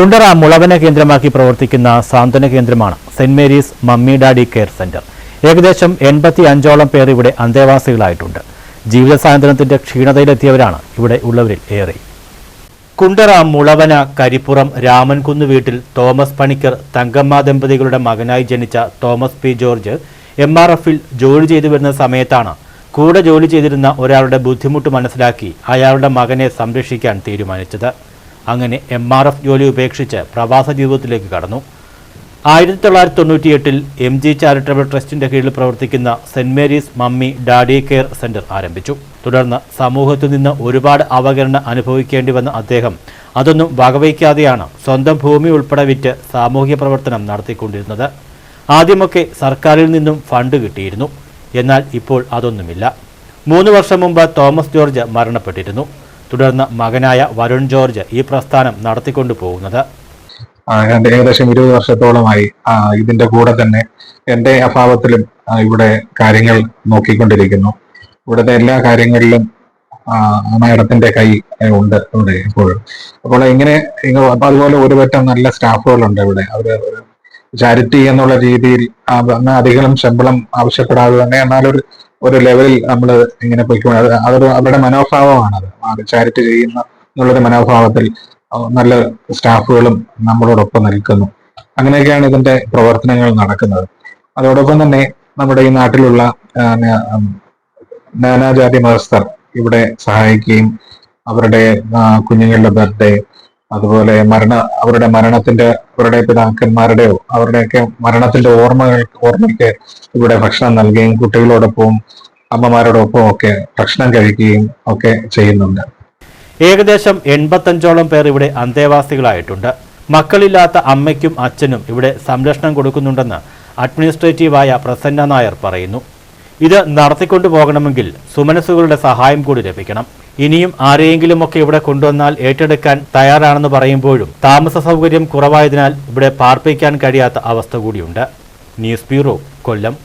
കുണ്ടറ മുളവന കേന്ദ്രമാക്കി പ്രവർത്തിക്കുന്ന സാന്ത്വന കേന്ദ്രമാണ് Saint Mary's mummy daddy care centre. ഏകദേശം എൺപത്തി അഞ്ചോളം പേർ ഇവിടെ അന്തേവാസികളായിട്ടുണ്ട്. ജീവിത സാന്ത്വനത്തിന്റെ ക്ഷീണതയിലെത്തിയവരാണ് ഇവിടെ ഉള്ളവരിൽ ഏറെ. കുണ്ടറ മുളവന കരിപ്പുറം രാമൻകുന്ന് വീട്ടിൽ തോമസ് പണിക്കർ തങ്കമ്മ ദമ്പതികളുടെ മകനായി ജനിച്ച Thomas P George M R എഫിൽ ജോലി ചെയ്തു വരുന്ന സമയത്താണ് കൂടെ ജോലി ചെയ്തിരുന്ന ഒരാളുടെ ബുദ്ധിമുട്ട് മനസ്സിലാക്കി അയാളുടെ മകനെ സംരക്ഷിക്കാൻ തീരുമാനിച്ചത്. അങ്ങനെ എം ആർ എഫ് ജോലി ഉപേക്ഷിച്ച് പ്രവാസ ജീവിതത്തിലേക്ക് കടന്നു. ആയിരത്തി തൊള്ളായിരത്തി തൊണ്ണൂറ്റിയെട്ടിൽ എം ജി ചാരിറ്റബിൾ ട്രസ്റ്റിന്റെ കീഴിൽ പ്രവർത്തിക്കുന്ന Saint Mary's mummy daddy care centre ആരംഭിച്ചു. തുടർന്ന് സമൂഹത്തിൽ നിന്ന് ഒരുപാട് അവഗണന അനുഭവിക്കേണ്ടി വന്ന അദ്ദേഹം അതൊന്നും വകവയ്ക്കാതെയാണ് സ്വന്തം ഭൂമി ഉൾപ്പെടെ വിറ്റ് സാമൂഹ്യ പ്രവർത്തനം നടത്തിക്കൊണ്ടിരുന്നത്. ആദ്യമൊക്കെ സർക്കാരിൽ നിന്നും ഫണ്ട് കിട്ടിയിരുന്നു. എന്നാൽ ഇപ്പോൾ അതൊന്നുമില്ല. മൂന്ന് വർഷം മുമ്പ് തോമസ് ജോർജ് മരണപ്പെട്ടിരുന്നു. തുടർന്ന് മകനായ വരുൺ ജോർജ് ഈ പ്രസ്ഥാനം നടത്തിക്കൊണ്ടു പോകുന്നത് ഏകദേശം ഇരുപത് വർഷത്തോളമായി ഇതിന്റെ കൂടെ തന്നെ എന്റെ അഭാവത്തിലും ഇവിടെ കാര്യങ്ങൾ നോക്കിക്കൊണ്ടിരിക്കുന്നു. ഇവിടുത്തെ എല്ലാ കാര്യങ്ങളിലും മേടത്തിന്റെ കൈ ഉണ്ട് ഇവിടെ എപ്പോഴും. അപ്പോൾ ഇങ്ങനെ അതുപോലെ ഒരു പറ്റം നല്ല സ്റ്റാഫുകളുണ്ട് ഇവിടെ. അവർ ചാരിറ്റി എന്നുള്ള രീതിയിൽ അധികം ശമ്പളം ആവശ്യപ്പെടാതെ തന്നെ എന്നാലൊരു ഒരു ലെവലിൽ നമ്മൾ ഇങ്ങനെ പോയിക്കൊണ്ട് അതൊരു അവരുടെ മനോഭാവമാണ് അത്. ചാരിറ്റി ചെയ്യുന്ന എന്നുള്ളൊരു മനോഭാവത്തിൽ നല്ല സ്റ്റാഫുകളും നമ്മളോടൊപ്പം നിൽക്കുന്നു. അങ്ങനെയൊക്കെയാണ് ഇതിന്റെ പ്രവർത്തനങ്ങൾ നടക്കുന്നത്. അതോടൊപ്പം തന്നെ നമ്മുടെ ഈ നാട്ടിലുള്ള നാനാജാതി മതസ്ഥർ ഇവിടെ സഹായിക്കുകയും അവരുടെ കുഞ്ഞുങ്ങളുടെ ബർത്ത്ഡേ അതുപോലെ മരണ അവരുടെ മരണത്തിന്റെ അവരുടെ പിതാക്കന്മാരുടെയോ അവരുടെയൊക്കെ മരണത്തിന്റെ ഓർമ്മകൾ ഓർമ്മയ്ക്ക് ഇവിടെ ഭക്ഷണം നൽകുകയും കുട്ടികളോടൊപ്പവും അമ്മമാരോടൊപ്പം ഒക്കെ ഭക്ഷണം കഴിക്കുകയും ഒക്കെ ചെയ്യുന്നുണ്ട്. ഏകദേശം എൺപത്തഞ്ചോളം പേർ ഇവിടെ അന്തേവാസികളായിട്ടുണ്ട്. മക്കളില്ലാത്ത അമ്മയ്ക്കും അച്ഛനും ഇവിടെ സംരക്ഷണം കൊടുക്കുന്നുണ്ടെന്ന് അഡ്മിനിസ്ട്രേറ്റീവായ പ്രസന്ന നായർ പറയുന്നു. ഇത് നടത്തിക്കൊണ്ടു പോകണമെങ്കിൽ സുമനസുകളുടെ സഹായം കൂടി ലഭിക്കണം. ഇനിയും ആരെയെങ്കിലുമൊക്കെ ഇവിടെ കൊണ്ടുവന്നാൽ ഏറ്റെടുക്കാൻ തയ്യാറാണെന്ന് പറയുമ്പോഴും താമസ സൗകര്യം കുറവായതിനാൽ ഇവിടെ പാർപ്പിക്കാൻ കഴിയാത്ത അവസ്ഥ കൂടിയുണ്ട്. News bureau Kollam.